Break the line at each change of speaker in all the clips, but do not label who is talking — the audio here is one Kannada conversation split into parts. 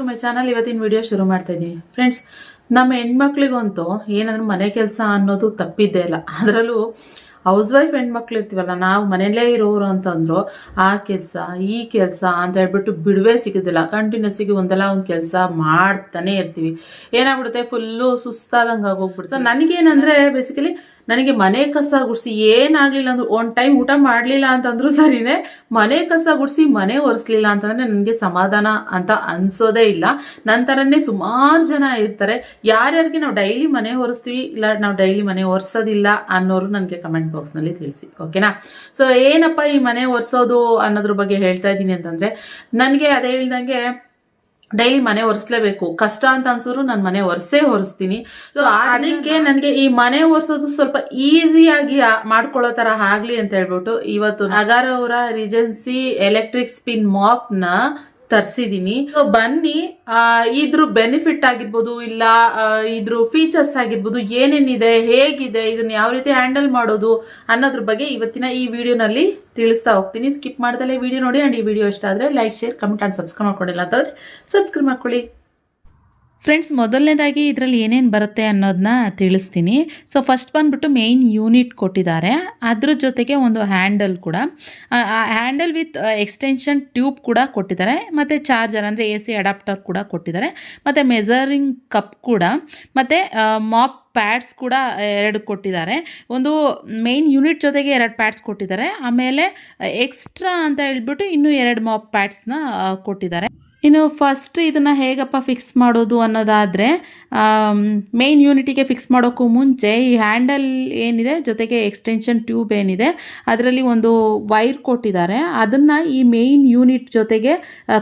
ಟು ಮೈ ಚಾನಲ್ ಇವತ್ತಿನ ವಿಡಿಯೋ ಶುರು ಮಾಡ್ತಾ ಇದ್ದೀನಿ. ಫ್ರೆಂಡ್ಸ್ ನಮ್ಮ ಹೆಣ್ಮಕ್ಳಿಗಂತೂ ಏನಂದ್ರೆ ಮನೆ ಕೆಲಸ ಅನ್ನೋದು ತಪ್ಪಿದ್ದೇ ಇಲ್ಲ. ಅದರಲ್ಲೂ ಹೌಸ್ ವೈಫ್ ಹೆಣ್ಮಕ್ಳು ಇರ್ತೀವಲ್ಲ, ನಾವು ಮನೆಯಲ್ಲೇ ಇರೋರು ಅಂತಂದ್ರು, ಆ ಕೆಲಸ, ಈ ಕೆಲಸ ಅಂತ ಹೇಳ್ಬಿಟ್ಟು ಬಿಡುವೆ ಸಿಗೋದಿಲ್ಲ. ಕಂಟಿನ್ಯೂಸ್ ಆಗಿ ಒಂದಲ್ಲ ಒಂದು ಕೆಲಸ ಮಾಡ್ತಾನೆ ಇರ್ತೀವಿ. ಏನಾಗ್ಬಿಡುತ್ತೆ? ಫುಲ್ಲು ಸುಸ್ತಾದಂಗೆ ಆಗೋಗ್ಬಿಡುತ್ತೆ. ಸೊ ನನಗೇನಂದ್ರೆ ಬೇಸಿಕಲಿ ನನಗೆ ಮನೆ ಕಸ ಗುಡಿಸಿ ಏನಾಗ್ಲಿಲ್ಲ ಅಂದ್ರು ಒನ್ ಟೈಮ್ ಊಟ ಮಾಡಲಿಲ್ಲ ಅಂತಂದ್ರೂ ಸರಿನೇ, ಮನೆ ಕಸ ಗುಡಿಸಿ ಮನೆ ಒರೆಸ್ಲಿಲ್ಲ ಅಂತಂದ್ರೆ ನನಗೆ ಸಮಾಧಾನ ಅಂತ ಅನ್ಸೋದೇ ಇಲ್ಲ. ನಂತರನೇ ಸುಮಾರು ಜನ ಇರ್ತಾರೆ. ಯಾರ್ಯಾರಿಗೆ ನಾವು ಡೈಲಿ ಮನೆ ಒರೆಸ್ತೀವಿ, ಇಲ್ಲ ನಾವು ಡೈಲಿ ಮನೆ ಒರೆಸೋದಿಲ್ಲ ಅನ್ನೋರು ನನಗೆ ಕಮೆಂಟ್ ಬಾಕ್ಸ್ನಲ್ಲಿ ತಿಳಿಸಿ, ಓಕೆನಾ? ಸೊ ಏನಪ್ಪ ಈ ಮನೆ ಒರೆಸೋದು ಅನ್ನೋದ್ರ ಬಗ್ಗೆ ಹೇಳ್ತಾ ಇದ್ದೀನಿ ಅಂತಂದ್ರೆ, ನನಗೆ ಅದೇ ಹೇಳ್ದಂಗೆ ಡೈಲಿ ಮನೆ ಒರೆಸ್ಲೇಬೇಕು. ಕಷ್ಟ ಅಂತ ಅನ್ಸಿದ್ರು ನಾನು ಮನೆ ಒರೆಸೇ ಒರೆಸ್ತೀನಿ. ಸೊ ಅದಕ್ಕೆ ನನಗೆ ಈ ಮನೆ ಒರೆಸೋದು ಸ್ವಲ್ಪ ಈಸಿಯಾಗಿ ಮಾಡ್ಕೊಳ್ಳೋ ತರ ಆಗ್ಲಿ ಅಂತ ಹೇಳ್ಬಿಟ್ಟು ಇವತ್ತು ನಗರ ಅವರ ರಿಜೆನ್ಸಿ ಎಲೆಕ್ಟ್ರಿಕ್ ಸ್ಪಿನ್ ಮಾಪ್ ನ ತರ್ಸಿದೀನಿ ಬನ್ನಿ ಇದ್ರ ಬೆನಿಫಿಟ್ ಆಗಿರ್ಬೋದು, ಇಲ್ಲ ಇದ್ರ ಫೀಚರ್ಸ್ ಆಗಿರ್ಬೋದು, ಏನೇನಿದೆ, ಹೇಗಿದೆ, ಇದನ್ನ ಯಾವ ರೀತಿ ಹ್ಯಾಂಡಲ್ ಮಾಡೋದು ಅನ್ನೋದ್ರ ಬಗ್ಗೆ ಇವತ್ತಿನ ಈ ವಿಡಿಯೋನಲ್ಲಿ ತಿಳಿಸ್ತಾ ಹೋಗ್ತೀನಿ. ಸ್ಕಿಪ್ ಮಾಡ್ದಲೇ ವಿಡಿಯೋ ನೋಡಿ ಅಂಡ್ ಈ ವಿಡಿಯೋ ಇಷ್ಟ ಆದರೆ like share comment and subscribe ಮಾಡ್ಕೊಂಡಿಲ್ಲ ಅಂತಂದ್ರೆ ಸಬ್ಸ್ಕ್ರೈಬ್ ಮಾಡ್ಕೊಳ್ಳಿ. ಫ್ರೆಂಡ್ಸ್ ಮೊದಲನೇದಾಗಿ ಇದರಲ್ಲಿ ಏನೇನು ಬರುತ್ತೆ ಅನ್ನೋದನ್ನ ತಿಳಿಸ್ತೀನಿ. ಸೊ ಫಸ್ಟ್ ಬಂದುಬಿಟ್ಟು ಮೇಯ್ನ್ ಯೂನಿಟ್ ಕೊಟ್ಟಿದ್ದಾರೆ. ಅದ್ರ ಜೊತೆಗೆ ಒಂದು ಹ್ಯಾಂಡಲ್ ಕೂಡ. ಆ ಹ್ಯಾಂಡಲ್ ವಿತ್ ಎಕ್ಸ್ಟೆನ್ಷನ್ ಟ್ಯೂಬ್ ಕೂಡ ಕೊಟ್ಟಿದ್ದಾರೆ. ಮತ್ತು ಚಾರ್ಜರ್ ಅಂದರೆ ಎ ಸಿ ಅಡಾಪ್ಟರ್ ಕೂಡ ಕೊಟ್ಟಿದ್ದಾರೆ. ಮತ್ತು ಮೆಜರಿಂಗ್ ಕಪ್ ಕೂಡ. ಮತ್ತು ಮಾಪ್ ಪ್ಯಾಡ್ಸ್ ಕೂಡ ಎರಡು ಕೊಟ್ಟಿದ್ದಾರೆ. ಒಂದು ಮೇಯ್ನ್ ಯೂನಿಟ್ ಜೊತೆಗೆ ಎರಡು ಪ್ಯಾಡ್ಸ್ ಕೊಟ್ಟಿದ್ದಾರೆ. ಆಮೇಲೆ ಎಕ್ಸ್ಟ್ರಾ ಅಂತ ಹೇಳ್ಬಿಟ್ಟು ಇನ್ನೂ ಎರಡು ಮಾಪ್ ಪ್ಯಾಡ್ಸ್ನ ಕೊಟ್ಟಿದ್ದಾರೆ. ಇನ್ನು ಫಸ್ಟ್ ಇದನ್ನು ಹೇಗಪ್ಪ ಫಿಕ್ಸ್ ಮಾಡೋದು ಅನ್ನೋದಾದರೆ ಮೇನ್ ಯೂನಿಟಿಗೆ ಫಿಕ್ಸ್ ಮಾಡೋಕ್ಕೂ ಮುಂಚೆ ಈ ಹ್ಯಾಂಡಲ್ ಏನಿದೆ, ಜೊತೆಗೆ ಎಕ್ಸ್ಟೆನ್ಷನ್ ಟ್ಯೂಬ್ ಏನಿದೆ, ಅದರಲ್ಲಿ ಒಂದು ವೈರ್ ಕೊಟ್ಟಿದ್ದಾರೆ. ಅದನ್ನು ಈ ಮೇಯ್ನ್ ಯೂನಿಟ್ ಜೊತೆಗೆ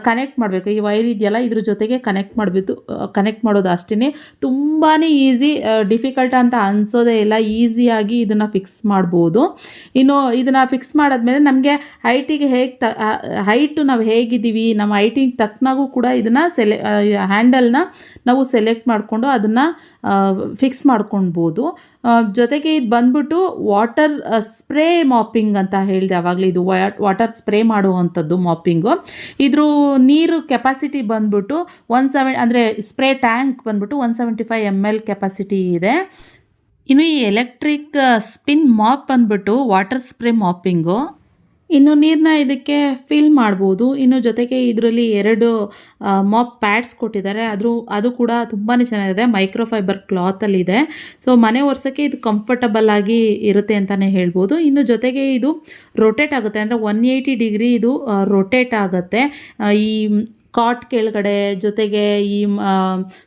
ಕನೆಕ್ಟ್ ಮಾಡಬೇಕು. ಈ ವೈರ್ ಇದೆಯಲ್ಲ, ಇದ್ರ ಜೊತೆಗೆ ಕನೆಕ್ಟ್ ಮಾಡಬೇಕು ಕನೆಕ್ಟ್ ಮಾಡೋದು ಅಷ್ಟೇ ತುಂಬಾ ಈಸಿ ಡಿಫಿಕಲ್ಟ್ ಅಂತ ಅನಿಸೋದೇ ಇಲ್ಲ. ಈಸಿಯಾಗಿ ಇದನ್ನು ಫಿಕ್ಸ್ ಮಾಡ್ಬೋದು. ಇನ್ನು ಇದನ್ನು ಫಿಕ್ಸ್ ಮಾಡಾದ್ಮೇಲೆ ನಮಗೆ ಹೈಟಿಗೆ ಹೇಗೆ ತ ಹೈಟು ನಾವು ಹೇಗಿದ್ದೀವಿ, ನಮ್ಮ ಹೈಟಿಗೆ ತಕ್ಕನಾಗೂ ಕೂಡ ಇದನ್ನು ಸೆಲೆ ಹ್ಯಾಂಡಲ್ನ ನಾವು ಸೆಲೆಕ್ಟ್ ಮಾಡಿಕೊಂಡು ಅದನ್ನು ಫಿಕ್ಸ್ ಮಾಡ್ಕೊಳ್ಬೋದು ಜೊತೆಗೆ ಇದು ಬಂದ್ಬಿಟ್ಟು ವಾಟರ್ ಸ್ಪ್ರೇ ಮಾಪಿಂಗ್ ಅಂತ ಹೇಳಿದೆ ಆವಾಗಲೇ ಇದು ವಾಟರ್ ಸ್ಪ್ರೇ ಮಾಡುವಂಥದ್ದು ಮಾಪಿಂಗು. ಇದ್ರ ನೀರು ಕೆಪಾಸಿಟಿ ಬಂದ್ಬಿಟ್ಟು ಒನ್ ಸೆವೆನ್, ಅಂದರೆ ಸ್ಪ್ರೇ ಟ್ಯಾಂಕ್ ಬಂದ್ಬಿಟ್ಟು one seventy five M L capacity ಇದೆ. ಇನ್ನು ಈ ಎಲೆಕ್ಟ್ರಿಕ್ ಸ್ಪಿನ್ ಮಾಪ್ ಬಂದ್ಬಿಟ್ಟು ವಾಟರ್ ಸ್ಪ್ರೇ ಮಾಪಿಂಗು. ಇನ್ನು ನೀರನ್ನ ಇದಕ್ಕೆ ಫಿಲ್ ಮಾಡ್ಬೋದು. ಇನ್ನು ಜೊತೆಗೆ ಇದರಲ್ಲಿ ಎರಡು ಮಾಪ್ ಪ್ಯಾಡ್ಸ್ ಕೊಟ್ಟಿದ್ದಾರೆ. ಅದ್ರ ಅದು ಕೂಡ ತುಂಬಾ ಚೆನ್ನಾಗಿದೆ. ಮೈಕ್ರೋಫೈಬರ್ ಕ್ಲಾತಲ್ಲಿದೆ ಸೊ ಮನೆ ಒರೆಸೋಕ್ಕೆ ಇದು ಕಂಫರ್ಟಬಲ್ ಆಗಿ ಇರುತ್ತೆ ಅಂತಲೇ ಹೇಳ್ಬೋದು. ಇನ್ನು ಜೊತೆಗೆ ಇದು ರೊಟೇಟ್ ಆಗುತ್ತೆ. ಅಂದರೆ ಒನ್ ಡಿಗ್ರಿ ಇದು ರೊಟೇಟ್ ಆಗುತ್ತೆ. ಈ ಕಾಟ್ ಕೆಳಗಡೆ ಜೊತೆಗೆ ಈ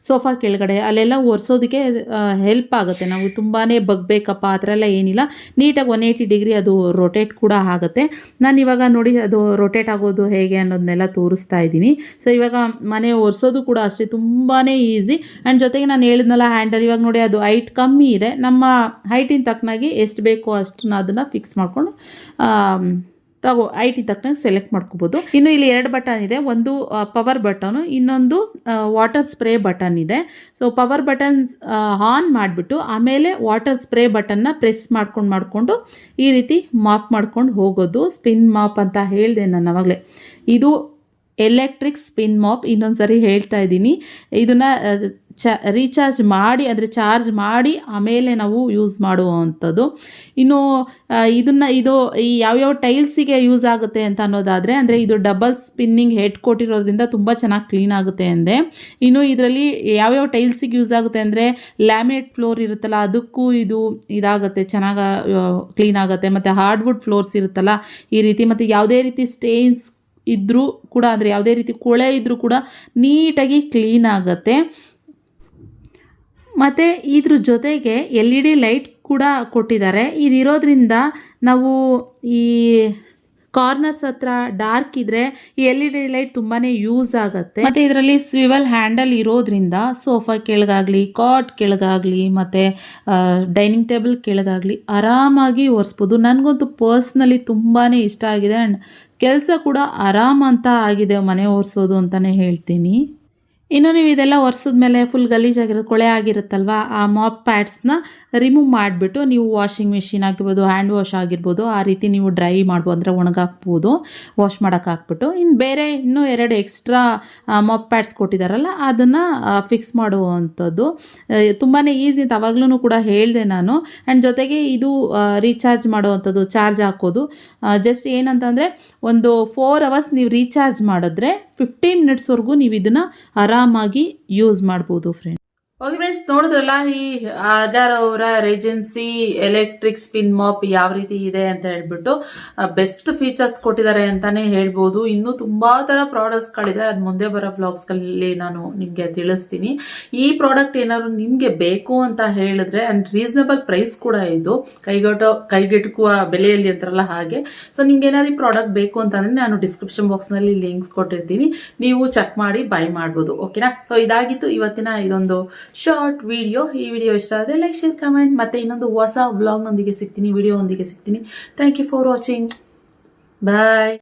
ಸೋಫಾ ಕೆಳಗಡೆ ಅಲ್ಲೆಲ್ಲ ಒರೆಸೋದಕ್ಕೆ ಹೆಲ್ಪ್ ಆಗುತ್ತೆ. ನಾವು ತುಂಬಾ ಬಗ್ಬೇಕಪ್ಪ, ಆ ಥರ ಎಲ್ಲ ಏನಿಲ್ಲ. ನೀಟಾಗಿ ಒನ್ ಏಯ್ಟಿ ಡಿಗ್ರಿ ಅದು ರೊಟೇಟ್ ಕೂಡ ಆಗುತ್ತೆ. ನಾನು ಇವಾಗ ನೋಡಿ ಅದು ರೊಟೇಟ್ ಆಗೋದು ಹೇಗೆ ಅನ್ನೋದನ್ನೆಲ್ಲ ತೋರಿಸ್ತಾ ಇದ್ದೀನಿ. ಸೊ ಇವಾಗ ಮನೆ ಒರೆಸೋದು ಕೂಡ ಅಷ್ಟೇ ತುಂಬಾ ಈಸಿ ಆ್ಯಂಡ್ ಜೊತೆಗೆ ನಾನು ಹೇಳಿದ್ನಲ್ಲ ಹ್ಯಾಂಡಲ್ ಇವಾಗ ನೋಡಿ ಅದು ಹೈಟ್ ಕಮ್ಮಿ ಇದೆ. ನಮ್ಮ ಹೈಟಿನ ತಕ್ಕನಾಗಿ ಎಷ್ಟು ಬೇಕೋ ಅಷ್ಟನ್ನ ಅದನ್ನು ಫಿಕ್ಸ್ ಮಾಡಿಕೊಂಡು ಐ ಟಿ ತಕ್ಕನಾಗಿ ಸೆಲೆಕ್ಟ್ ಮಾಡ್ಕೋಬೋದು. ಇನ್ನು ಇಲ್ಲಿ ಎರಡು ಬಟನ್ ಇದೆ. ಒಂದು ಪವರ್ ಬಟನು ಇನ್ನೊಂದು ವಾಟರ್ ಸ್ಪ್ರೇ ಬಟನ್ ಇದೆ. ಸೊ ಪವರ್ ಬಟನ್ ಆನ್ ಮಾಡಿಬಿಟ್ಟು ಆಮೇಲೆ ವಾಟರ್ ಸ್ಪ್ರೇ ಬಟನ್ನ ಪ್ರೆಸ್ ಮಾಡ್ಕೊಂಡು ಮಾಡಿಕೊಂಡು ಈ ರೀತಿ ಮಾಪ್ ಮಾಡ್ಕೊಂಡು ಹೋಗೋದು. ಸ್ಪಿನ್ ಮಾಪ್ ಅಂತ ಹೇಳಿದೆ ನಾನು ಅವಾಗಲೇ. ಇದು ಎಲೆಕ್ಟ್ರಿಕ್ ಸ್ಪಿನ್ ಮಾಪ್ ಇನ್ನೊಂದು ಸರಿ ಹೇಳ್ತಾ ಇದ್ದೀನಿ. ಇದನ್ನು ಚ ರೀಚಾರ್ಜ್ ಮಾಡಿ, ಅಂದರೆ ಚಾರ್ಜ್ ಮಾಡಿ ಆಮೇಲೆ ನಾವು ಯೂಸ್ ಮಾಡುವಂಥದ್ದು. ಇನ್ನು ಇದನ್ನು, ಇದು ಈ ಯಾವ್ಯಾವ ಟೈಲ್ಸಿಗೆ ಯೂಸ್ ಆಗುತ್ತೆ ಅಂತ ಅನ್ನೋದಾದರೆ, ಅಂದರೆ ಇದು ಡಬಲ್ ಸ್ಪಿನ್ನಿಂಗ್ ಹೆಡ್ ಕೊಟ್ಟಿರೋದ್ರಿಂದ ತುಂಬ ಚೆನ್ನಾಗಿ ಕ್ಲೀನ್ ಆಗುತ್ತೆ ಅಂದೆ. ಇನ್ನು ಇದರಲ್ಲಿ ಯಾವ್ಯಾವ ಟೈಲ್ಸಿಗೆ ಯೂಸ್ ಆಗುತ್ತೆ ಅಂದರೆ ಲ್ಯಾಮಿನೇಟ್ ಫ್ಲೋರ್ ಇರುತ್ತಲ್ಲ, ಅದಕ್ಕೂ ಇದು ಇದಾಗುತ್ತೆ, ಚೆನ್ನಾಗಿ ಕ್ಲೀನ್ ಆಗುತ್ತೆ. ಮತ್ತು ಹಾರ್ಡ್ವುಡ್ ಫ್ಲೋರ್ಸ್ ಇರುತ್ತಲ್ಲ, ಈ ರೀತಿ. ಮತ್ತು ಯಾವುದೇ ರೀತಿ ಸ್ಟೇನ್ಸ್ ಇದ್ದರೂ ಕೂಡ, ಅಂದರೆ ಯಾವುದೇ ರೀತಿ ಕೊಳೆ ಇದ್ದರೂ ಕೂಡ ನೀಟಾಗಿ ಕ್ಲೀನ್ ಆಗುತ್ತೆ. ಮತ್ತು ಇದ್ರ ಜೊತೆಗೆ ಎಲ್ ಇ ಡಿ ಲೈಟ್ ಕೂಡ ಕೊಟ್ಟಿದ್ದಾರೆ. ಇದಿರೋದ್ರಿಂದ ನಾವು ಈ ಕಾರ್ನರ್ಸ್ ಹತ್ರ ಡಾರ್ಕ್ ಇದ್ದರೆ ಈ ಎಲ್ ಇ ಡಿ ಲೈಟ್ ತುಂಬಾ ಯೂಸ್ ಆಗುತ್ತೆ. ಮತ್ತು ಇದರಲ್ಲಿ ಸ್ವಿವಲ್ ಹ್ಯಾಂಡಲ್ ಇರೋದ್ರಿಂದ ಸೋಫಾ ಕೆಳಗಾಗಲಿ, ಕಾಟ್ ಕೆಳಗಾಗಲಿ, ಮತ್ತು ಡೈನಿಂಗ್ ಟೇಬಲ್ ಕೆಳಗಾಗಲಿ ಆರಾಮಾಗಿ ಒರೆಸ್ಬೋದು. ನನಗಂತೂ ಪರ್ಸ್ನಲಿ ತುಂಬಾ ಇಷ್ಟ ಆಗಿದೆ ಆ್ಯಂಡ್ ಕೆಲಸ ಕೂಡ ಆರಾಮ ಅಂತ ಆಗಿದೆ ಮನೆ ಒರೆಸೋದು ಅಂತಲೇ ಹೇಳ್ತೀನಿ. ಇನ್ನು ನೀವು ಇದೆಲ್ಲ ಒರೆಸಿದ್ಮೇಲೆ ಫುಲ್ ಗಲೀಜಾಗಿರೋದು ಕೊಳೆ ಆಗಿರುತ್ತಲ್ವ, ಆ ಮಾಪ್ ಪ್ಯಾಡ್ಸ್ನ ರಿಮೂವ್ ಮಾಡಿಬಿಟ್ಟು ನೀವು ವಾಷಿಂಗ್ ಮೆಷಿನ್ ಆಗಿರ್ಬೋದು ಹ್ಯಾಂಡ್ ವಾಶ್ ಆಗಿರ್ಬೋದು, ಆ ರೀತಿ ನೀವು ಡ್ರೈ ಮಾಡ್ಬೋದು, ಅಂದರೆ ಒಣಗಾಕ್ಬೋದು ವಾಶ್ ಮಾಡೋಕೆ ಹಾಕ್ಬಿಟ್ಟು. ಇನ್ನು ಬೇರೆ ಇನ್ನೂ ಎರಡು ಎಕ್ಸ್ಟ್ರಾ ಮಾಪ್ ಪ್ಯಾಡ್ಸ್ ಕೊಟ್ಟಿದ್ದಾರಲ್ಲ ಅದನ್ನು ಫಿಕ್ಸ್ ಮಾಡುವಂಥದ್ದು. ತುಂಬಾ ಈಸಿ ಅಂತ ಅವಾಗ್ಲೂ ಕೂಡ ಹೇಳಿದೆ ನಾನು. ಆ್ಯಂಡ್ ಜೊತೆಗೆ ಇದು ರೀಚಾರ್ಜ್ ಮಾಡುವಂಥದ್ದು ಚಾರ್ಜ್ ಹಾಕೋದು. ಜಸ್ಟ್ ಏನಂತಂದರೆ, ಒಂದು ಫೋರ್ ಅವರ್ಸ್ ನೀವು ರೀಚಾರ್ಜ್ ಮಾಡಿದ್ರೆ ಫಿಫ್ಟೀನ್ ಮಿನಿಟ್ಸ್ವರೆಗೂ ನೀವು ಇದನ್ನು ಆರಾಮಾಗಿ ಯೂಸ್ ಮಾಡ್ಬೋದು ಫ್ರೆಂಡ್ ಓಕೆ ಫ್ರೆಂಡ್ಸ್ ನೋಡಿದ್ರಲ್ಲ, ಈ ಆಧಾರ್ ಅವರ ರೇಜೆನ್ಸಿ ಎಲೆಕ್ಟ್ರಿಕ್ ಸ್ಪಿನ್ ಮಾಪ್ ಯಾವ ರೀತಿ ಇದೆ ಅಂತ ಹೇಳ್ಬಿಟ್ಟು ಬೆಸ್ಟ್ ಫೀಚರ್ಸ್ ಕೊಟ್ಟಿದ್ದಾರೆ ಅಂತಾನೆ ಹೇಳ್ಬೋದು. ಇನ್ನೂ ತುಂಬ ತರ ಪ್ರಾಡಕ್ಟ್ಸ್ಗಳಿದೆ ಅದು ಮುಂದೆ ಬರೋ ಬ್ಲಾಗ್ಸ್ಗಳಲ್ಲಿ ನಾನು ನಿಮಗೆ ತಿಳಿಸ್ತೀನಿ. ಈ ಪ್ರಾಡಕ್ಟ್ ಏನಾದ್ರು ನಿಮಗೆ ಬೇಕು ಅಂತ ಹೇಳಿದ್ರೆ ಅಂಡ್ ರೀಸನಬಲ್ ಪ್ರೈಸ್ ಕೂಡ ಇದು ಕೈಗೆಟೋ ಕೈಗೆಟುಕುವ ಬೆಲೆಯಲ್ಲಿ ಅಂತಾರಲ್ಲ ಹಾಗೆ. ಸೊ ನಿಮ್ಗೆ ಏನಾದ್ರು ಈ ಪ್ರಾಡಕ್ಟ್ ಬೇಕು ಅಂತಂದ್ರೆ ನಾನು ಡಿಸ್ಕ್ರಿಪ್ಷನ್ ಬಾಕ್ಸ್ನಲ್ಲಿ ಲಿಂಕ್ಸ್ ಕೊಟ್ಟಿರ್ತೀನಿ. ನೀವು ಚೆಕ್ ಮಾಡಿ ಬೈ ಮಾಡ್ಬೋದು. ಓಕೆನಾ ಸೊ ಇದಾಗಿತ್ತು ಇವತ್ತಿನ ಇದೊಂದು ಶಾರ್ಟ್ ವಿಡಿಯೋ ಈ ವಿಡಿಯೋ ಇಷ್ಟ ಆದರೆ ಲೈಕ್ ಶೇರ್ ಕಮೆಂಟ್ ಮತ್ತೆ ಇನ್ನೊಂದು ಹೊಸ ವ್ಲಾಗ್ನೊಂದಿಗೆ ಸಿಗ್ತೀನಿ ವಿಡಿಯೋ ಒಂದಿಗೆ ಸಿಗ್ತೀನಿ. Thank you for watching bye